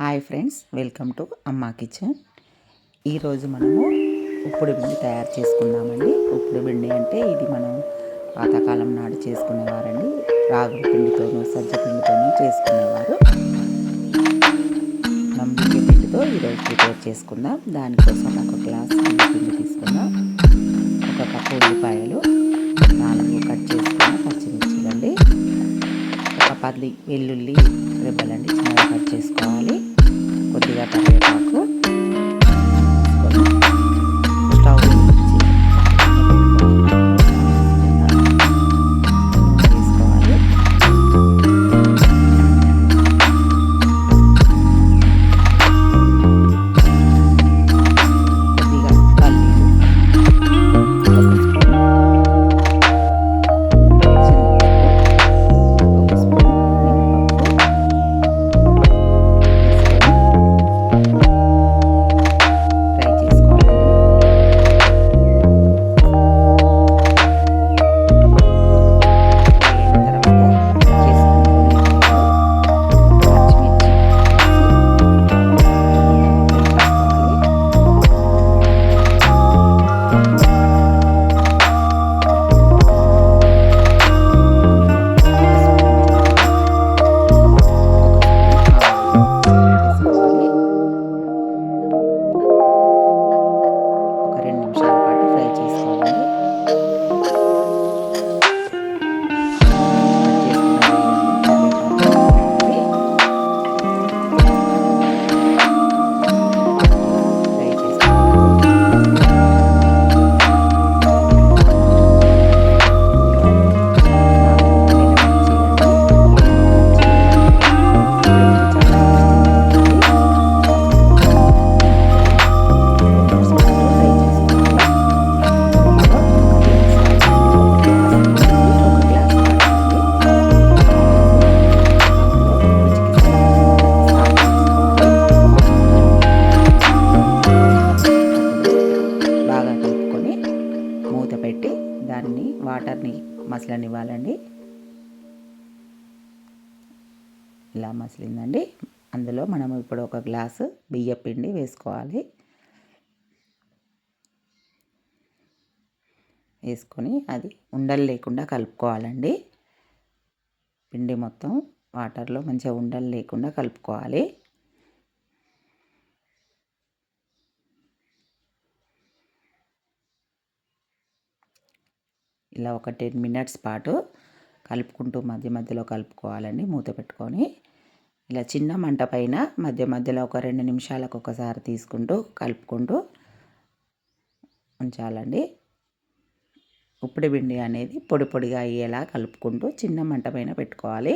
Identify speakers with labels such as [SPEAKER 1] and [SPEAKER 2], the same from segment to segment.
[SPEAKER 1] Hi friends welcome to Amma kitchen. ఈరోజు మనము ఉప్పుడు బిండి తయారు చేసుకుందామండి. ఉప్పుడు బిండి అంటే ఇది మనం పాతకాలం నాడు చేసుకునేవారండి. రాగుల పిండితోనూ సజ్జ పిండితోనూ చేసుకునేవారు. నంబిక పిండితో ఈరోజు ప్రిపేర్ చేసుకుందాం. దానికోసం ఒక గ్లాస్ పిండి తీసుకుందాం వెల్లుల్లి రెబ్బలండి చిన్నగా కట్ చేసుకోవాలి. కొద్దిగా కరివేపాకు. వాటర్ని మసలనివ్వాలండి. ఇలా మసిలిందండి. అందులో మనం ఇప్పుడు ఒక గ్లాసు బియ్య పిండి వేసుకోవాలి. వేసుకొని అది ఉండలు లేకుండా కలుపుకోవాలండి. పిండి మొత్తం వాటర్లో మంచిగా ఉండలు లేకుండా కలుపుకోవాలి. ఇలా ఒక టెన్ మినిట్స్ పాటు కలుపుకుంటూ మధ్య మధ్యలో కలుపుకోవాలండి మూత పెట్టుకొని. ఇలా చిన్న మంట పైన మధ్య మధ్యలో ఒక రెండు నిమిషాలకు ఒకసారి తీసుకుంటూ కలుపుకుంటూ ఉంచాలండి. ఉప్పుడు పిండి అనేది పొడి పొడిగా అయ్యేలా కలుపుకుంటూ చిన్న మంట పైన పెట్టుకోవాలి.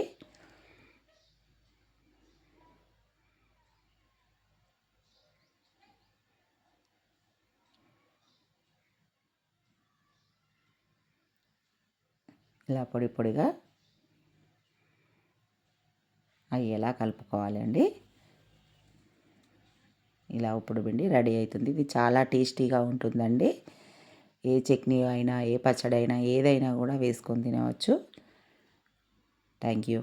[SPEAKER 1] ఇలా పొడి పొడిగా అయ్యేలా కలుపుకోవాలండి? ఇలా ఉప్పుడు పిండి రెడీ అవుతుంది. ఇది చాలా టేస్టీగా ఉంటుందండి. ఏ చట్నీ అయినా ఏ పచ్చడి అయినా ఏదైనా కూడా వేసుకొని తినవచ్చు. Thank you.